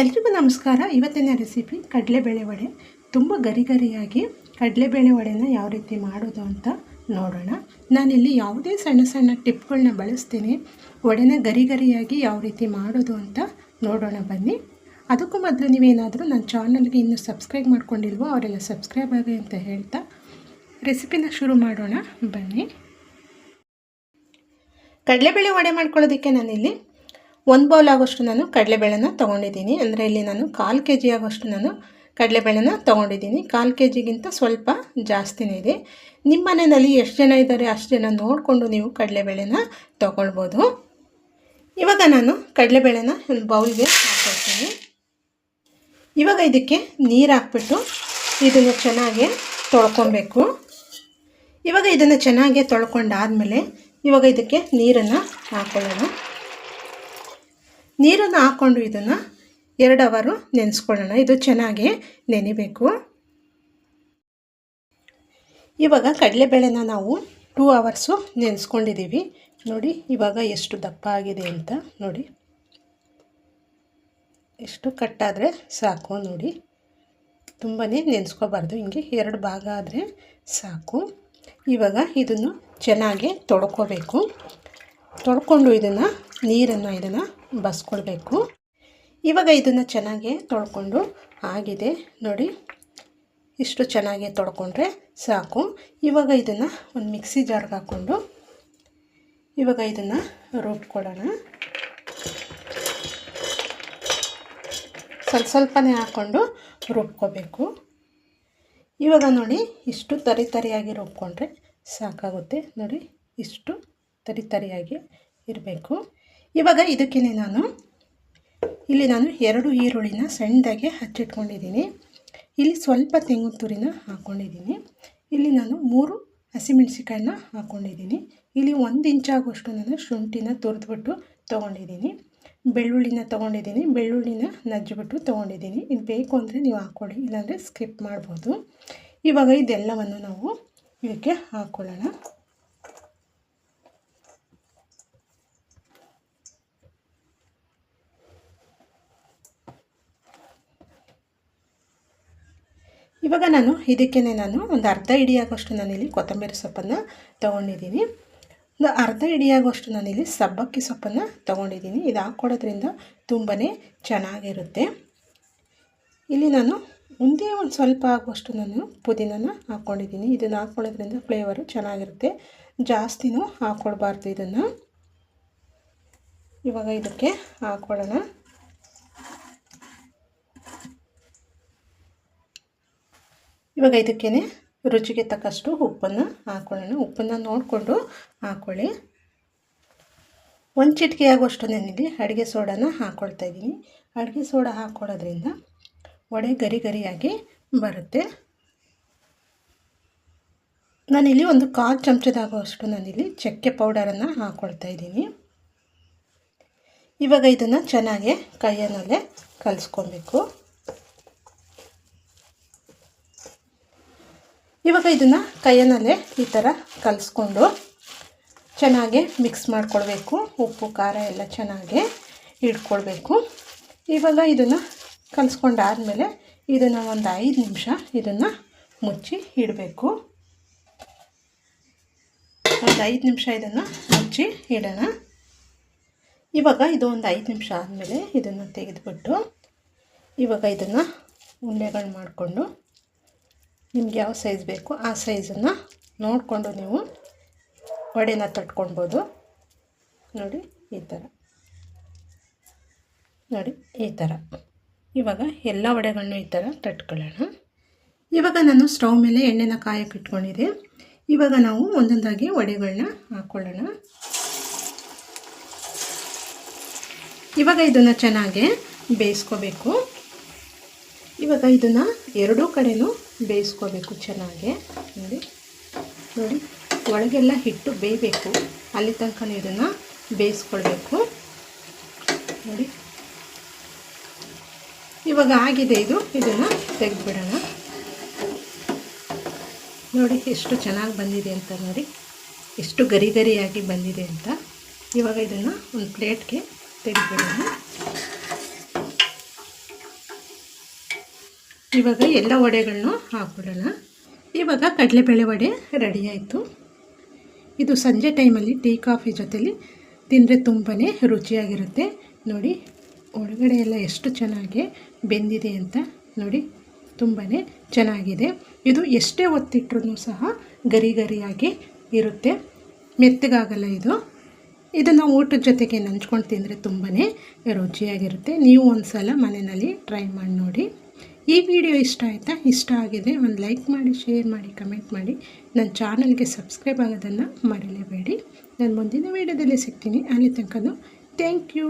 ಎಲ್ರಿಗೂ ನಮಸ್ಕಾರ. ಇವತ್ತಿನ ರೆಸಿಪಿ ಕಡಲೆಬೇಳೆ ವಡೆ. ತುಂಬ ಗರಿ ಗರಿಯಾಗಿ ಕಡಲೆಬೇಳೆ ವಡೆನ ಯಾವ ರೀತಿ ಮಾಡೋದು ಅಂತ ನೋಡೋಣ. ನಾನಿಲ್ಲಿ ಯಾವುದೇ ಸಣ್ಣ ಸಣ್ಣ ಟಿಪ್ಗಳನ್ನ ಬಳಸ್ತೀನಿ. ವಡೆನ ಗರಿ ಗರಿಯಾಗಿ ಯಾವ ರೀತಿ ಮಾಡೋದು ಅಂತ ನೋಡೋಣ ಬನ್ನಿ. ಅದಕ್ಕೂ ಮೊದಲು ನೀವೇನಾದರೂ ನನ್ನ ಚಾನಲ್ಗೆ ಇನ್ನೂ ಸಬ್ಸ್ಕ್ರೈಬ್ ಮಾಡ್ಕೊಂಡಿಲ್ವೋ ಅವರೆಲ್ಲ ಸಬ್ಸ್ಕ್ರೈಬ್ ಆಗಿ ಅಂತ ಹೇಳ್ತಾ ರೆಸಿಪಿನ ಶುರು ಮಾಡೋಣ. ಬನ್ನಿ. ಕಡಲೆಬೇಳೆ ವಡೆ ಮಾಡ್ಕೊಳ್ಳೋದಕ್ಕೆ ನಾನಿಲ್ಲಿ ಒಂದು ಬೌಲ್ ಆಗೋಷ್ಟು ನಾನು ಕಡಲೆಬೇಳೆನ ತೊಗೊಂಡಿದ್ದೀನಿ. ಅಂದರೆ ಇಲ್ಲಿ ನಾನು ಕಾಲು ಕೆ ಜಿ ಆಗೋಷ್ಟು ನಾನು ಕಡಲೆಬೇಳೆನ ತೊಗೊಂಡಿದ್ದೀನಿ. ಕಾಲು ಕೆ ಜಿಗಿಂತ ಸ್ವಲ್ಪ ಜಾಸ್ತಿನೇ ಇದೆ. ನಿಮ್ಮ ಮನೆಯಲ್ಲಿ ಎಷ್ಟು ಜನ ಇದ್ದಾರೆ ಅಷ್ಟು ಜನ ನೋಡಿಕೊಂಡು ನೀವು ಕಡಲೆಬೇಳೆನ ತೊಗೊಳ್ಬೋದು. ಇವಾಗ ನಾನು ಕಡಲೆಬೇಳೆನ ಒಂದು ಬೌಲ್ಗೆ ಹಾಕ್ಕೊಳ್ತೀನಿ ಇವಾಗ ಇದಕ್ಕೆ ನೀರು ಹಾಕ್ಬಿಟ್ಟು ಇದನ್ನು ಚೆನ್ನಾಗಿ ತೊಳ್ಕೊಬೇಕು. ಇವಾಗ ಇದನ್ನು ಚೆನ್ನಾಗಿ ತೊಳ್ಕೊಂಡಾದಮೇಲೆ ಇವಾಗ ಇದಕ್ಕೆ ನೀರನ್ನು ಹಾಕ್ಕೊಳ್ಳೋಣ ನೀರನ್ನು ಹಾಕ್ಕೊಂಡು ಇದನ್ನು ಎರಡು ಅವರು ನೆನೆಸ್ಕೊಳ್ಳೋಣ. ಇದು ಚೆನ್ನಾಗಿ ನೆನಿಬೇಕು. ಇವಾಗ ಕಡಲೆಬೇಳೆನ ನಾವು ಟೂ ಅವರ್ಸು ನೆನೆಸ್ಕೊಂಡಿದ್ದೀವಿ. ನೋಡಿ, ಇವಾಗ ಎಷ್ಟು ದಪ್ಪ ಆಗಿದೆ ಅಂತ ನೋಡಿ. ಎಷ್ಟು ಕಟ್ಟಾದರೆ ಸಾಕು ನೋಡಿ. ತುಂಬಾ ನೆನೆಸ್ಕೋಬಾರ್ದು. ಹಿಂಗೆ ಎರಡು ಭಾಗ ಆದರೆ ಸಾಕು. ಇವಾಗ ಇದನ್ನು ಚೆನ್ನಾಗಿ ತೊಳ್ಕೊಬೇಕು. ತೊಳ್ಕೊಂಡು ಇದನ್ನು ನೀರನ್ನು ಇದನ್ನು ಬಸ್ಕೊಳ್ಬೇಕು. ಇವಾಗ ಇದನ್ನು ಚೆನ್ನಾಗಿ ತೊಳ್ಕೊಂಡು ಆಗಿದೆ. ನೋಡಿ, ಇಷ್ಟು ಚೆನ್ನಾಗಿ ತೊಳ್ಕೊಂಡ್ರೆ ಸಾಕು. ಇವಾಗ ಇದನ್ನು ಒಂದು ಮಿಕ್ಸಿ ಜಾರ್ಗೆ ಹಾಕ್ಕೊಂಡು ಇವಾಗ ಇದನ್ನು ರುಬ್ಕೊಳ್ಳೋಣ. ಸ್ವಲ್ಪ ಸ್ವಲ್ಪನೇ ಹಾಕ್ಕೊಂಡು ರುಬ್ಕೋಬೇಕು. ಇವಾಗ ನೋಡಿ, ಇಷ್ಟು ತರಿ ತರಿಯಾಗಿ ರುಬ್ಕೊಂಡ್ರೆ ಸಾಕಾಗುತ್ತೆ. ನೋಡಿ, ಇಷ್ಟು ತರಿ ತರಿಯಾಗಿ ಇರಬೇಕು. ಇವಾಗ ಇದಕ್ಕೇ ನಾನು, ಇಲ್ಲಿ ನಾನು ಎರಡು ಈರುಳ್ಳಿನ ಸಣ್ಣದಾಗಿ ಹಚ್ಚಿಟ್ಕೊಂಡಿದ್ದೀನಿ. ಇಲ್ಲಿ ಸ್ವಲ್ಪ ತೆಂಗು ತುರಿನ ಹಾಕ್ಕೊಂಡಿದ್ದೀನಿ ಇಲ್ಲಿ ನಾನು ಮೂರು ಹಸಿಮೆಣ್ಸಿಕಾಯನ್ನ ಹಾಕ್ಕೊಂಡಿದ್ದೀನಿ ಇಲ್ಲಿ ಒಂದು ಇಂಚಾಗುವಷ್ಟು ನಾನು ಶುಂಠಿನ ತುರಿದ್ಬಿಟ್ಟು ತೊಗೊಂಡಿದ್ದೀನಿ. ಬೆಳ್ಳುಳ್ಳಿನ ತೊಗೊಂಡಿದ್ದೀನಿ. ಬೆಳ್ಳುಳ್ಳಿನ ನಜ್ಜಿಬಿಟ್ಟು ತೊಗೊಂಡಿದ್ದೀನಿ. ಇದು ಬೇಕು ಅಂದರೆ ನೀವು ಹಾಕ್ಕೊಳ್ಳಿ ಇಲ್ಲಾಂದರೆ ಸ್ಕಿಪ್ ಮಾಡ್ಬೋದು. ಇವಾಗ ಇದೆಲ್ಲವನ್ನು ನಾವು ಇದಕ್ಕೆ ಹಾಕ್ಕೊಳ್ಳೋಣ ಇವಾಗ ನಾನು ಇದಕ್ಕೇ ನಾನು ಒಂದು ಅರ್ಧ ಹಿಡಿಯಾಗೋಷ್ಟು ನಾನಿಲ್ಲಿ ಕೊತ್ತಂಬರಿ ಸೊಪ್ಪನ್ನು ತೊಗೊಂಡಿದ್ದೀನಿ. ಒಂದು ಅರ್ಧ ಹಿಡಿಯಾಗೋಷ್ಟು ನಾನಿಲ್ಲಿ ಸಬ್ಬಕ್ಕಿ ಸೊಪ್ಪನ್ನು ತೊಗೊಂಡಿದ್ದೀನಿ. ಇದು ಹಾಕ್ಕೊಡೋದ್ರಿಂದ ತುಂಬಾ ಚೆನ್ನಾಗಿರುತ್ತೆ. ಇಲ್ಲಿ ನಾನು ಒಂದೇ ಒಂದು ಸ್ವಲ್ಪ ಆಗುವಷ್ಟು ನಾನು ಪುದೀನನ ಹಾಕ್ಕೊಂಡಿದ್ದೀನಿ. ಇದನ್ನು ಹಾಕ್ಕೊಳ್ಳೋದ್ರಿಂದ ಫ್ಲೇವರು ಚೆನ್ನಾಗಿರುತ್ತೆ. ಜಾಸ್ತಿನೂ ಹಾಕ್ಕೊಳ್ಬಾರ್ದು ಇದನ್ನು. ಇವಾಗ ಇದಕ್ಕೆ ಹಾಕ್ಕೊಳ್ಳೋಣ ಇವಾಗ ಇದಕ್ಕೇ ರುಚಿಗೆ ತಕ್ಕಷ್ಟು ಉಪ್ಪನ್ನು ಹಾಕ್ಕೊಳ್ಳೋಣ ಉಪ್ಪನ್ನು ನೋಡಿಕೊಂಡು ಹಾಕ್ಕೊಳ್ಳಿ ಒಂದು ಚಿಟಿಕೆ ಆಗುವಷ್ಟು ನಾನಿಲ್ಲಿ ಅಡುಗೆ ಸೋಡಾನ ಹಾಕ್ಕೊಳ್ತಾ ಇದ್ದೀನಿ. ಅಡುಗೆ ಸೋಡಾ ಹಾಕ್ಕೊಳ್ಳೋದ್ರಿಂದ ವಡೆ ಗರಿ ಗರಿಯಾಗಿ ಬರುತ್ತೆ. ನಾನಿಲ್ಲಿ ಒಂದು ಕಾಲು ಚಮಚದಾಗುವಷ್ಟು ನಾನಿಲ್ಲಿ ಚಕ್ಕೆ ಪೌಡರನ್ನು ಹಾಕ್ಕೊಳ್ತಾ ಇದ್ದೀನಿ. ಇವಾಗ ಇದನ್ನು ಚೆನ್ನಾಗಿ ಕೈಯನ್ನಲ್ಲೇ ಕಲಿಸ್ಕೊಬೇಕು. ಇವಾಗ ಇದನ್ನು ಕೈಯಲ್ಲೇ ಈ ಥರ ಕಲಿಸ್ಕೊಂಡು ಚೆನ್ನಾಗಿ ಮಿಕ್ಸ್ ಮಾಡ್ಕೊಳ್ಬೇಕು. ಉಪ್ಪು, ಖಾರ ಎಲ್ಲ ಚೆನ್ನಾಗಿ ಇಟ್ಕೊಳ್ಬೇಕು. ಇವಾಗ ಇದನ್ನು ಕಲಿಸ್ಕೊಂಡಾದಮೇಲೆ ಇದನ್ನು ಒಂದು ಐದು ನಿಮಿಷ ಇದನ್ನು ಮುಚ್ಚಿ ಇಡಬೇಕು. ಒಂದು ಐದು ನಿಮಿಷ ಇದನ್ನು ಮುಚ್ಚಿ ಇಡೋಣ. ಇವಾಗ ಇದು ಒಂದು ಐದು ನಿಮಿಷ ಆದಮೇಲೆ ಇದನ್ನು ತೆಗೆದುಬಿಟ್ಟು ಇವಾಗ ಇದನ್ನು ಉಂಡೆಗಳು ಮಾಡಿಕೊಂಡು ನಿಮ್ಗೆ ಯಾವ ಸೈಜ್ ಬೇಕು ಆ ಸೈಜನ್ನು ನೋಡಿಕೊಂಡು ನೀವು ವಡೆನ ತಟ್ಕೊಳ್ಬೋದು. ನೋಡಿ, ಈ ಥರ ನೋಡಿ, ಈ ಥರ ಇವಾಗ ಎಲ್ಲ ವಡೆಗಳನ್ನೂ ಈ ಥರ ತಟ್ಕೊಳ್ಳೋಣ. ಇವಾಗ ನಾನು ಸ್ಟವ್ ಮೇಲೆ ಎಣ್ಣೆನ ಕಾಯಕ್ಕೆ ಇಟ್ಕೊಂಡಿದ್ದೆ ಇವಾಗ ನಾವು ಒಂದೊಂದಾಗಿ ವಡೆಗಳನ್ನ ಹಾಕ್ಕೊಳ್ಳೋಣ ಇವಾಗ ಇದನ್ನು ಚೆನ್ನಾಗಿ ಬೇಯಿಸ್ಕೋಬೇಕು. ಇವಾಗ ಇದನ್ನು ಎರಡೂ ಕಡೆಯೂ ಬೇಯಿಸ್ಕೋಬೇಕು ಚೆನ್ನಾಗಿ. ನೋಡಿ. ನೋಡಿ, ಒಳಗೆಲ್ಲ ಹಿಟ್ಟು ಬೇಯಬೇಕು. ಅಲ್ಲಿ ತನಕ ಇದನ್ನು ಬೇಯಿಸ್ಕೊಳ್ಬೇಕು. ನೋಡಿ. ಇವಾಗ ಆಗಿದೆ ಇದು. ಇದನ್ನು ತೆಗೆದುಬಿಡೋಣ. ನೋಡಿ, ಎಷ್ಟು ಚೆನ್ನಾಗಿ ಬಂದಿದೆ ಅಂತ ನೋಡಿ. ಎಷ್ಟು ಗರಿ ಗರಿಯಾಗಿ ಬಂದಿದೆ ಅಂತ. ಇವಾಗ ಇದನ್ನು ಒಂದು ಪ್ಲೇಟ್ಗೆ ತೆಗೆದುಬಿಡೋಣ. ಇವಾಗ ಎಲ್ಲ ವಡೆಗಳನ್ನೂ ಹಾಕ್ಬಿಡೋಣ. ಇವಾಗ ಕಡಲೆಬೇಳೆ ವಡೆ ರೆಡಿ ಆಯಿತು. ಇದು ಸಂಜೆ ಟೈಮಲ್ಲಿ ಟೀ, ಕಾಫಿ ಜೊತೆಲಿ ತಿಂದರೆ ತುಂಬಾ ರುಚಿಯಾಗಿರುತ್ತೆ. ನೋಡಿ, ಒಳಗಡೆ ಎಲ್ಲ ಎಷ್ಟು ಚೆನ್ನಾಗಿ ಬೆಂದಿದೆ ಅಂತ ನೋಡಿ ತುಂಬಾ ಚೆನ್ನಾಗಿದೆ. ಇದು ಎಷ್ಟೇ ಒತ್ತಿಟ್ರೂ ಸಹ ಗರಿ ಗರಿಯಾಗಿ ಇರುತ್ತೆ. ಮೆತ್ತಗಾಗಲ್ಲ ಇದು. ಇದನ್ನು ಊಟದ ಜೊತೆಗೆ ನಂಚ್ಕೊಂಡು ತಿಂದರೆ ತುಂಬಾ ರುಚಿಯಾಗಿರುತ್ತೆ. ನೀವು ಒಂದು ಸಲ ಮನೆಯಲ್ಲಿ ಟ್ರೈ ಮಾಡಿ ನೋಡಿ. ಈ ವಿಡಿಯೋ ಇಷ್ಟ ಆಯಿತಾ? ಇಷ್ಟ ಆಗಿದೆ ಒಂದು ಲೈಕ್ ಮಾಡಿ, ಶೇರ್ ಮಾಡಿ, ಕಮೆಂಟ್ ಮಾಡಿ. ನನ್ನ ಚಾನಲ್ಗೆ ಸಬ್ಸ್ಕ್ರೈಬ್ ಆಗೋದನ್ನು ಮರೀಲೇಬೇಡಿ. ನಾನು ಮುಂದಿನ ವೀಡಿಯೋದಲ್ಲಿ ಸಿಗ್ತೀನಿ. ಅಲ್ಲಿ ತನಕ ಥ್ಯಾಂಕ್ ಯು.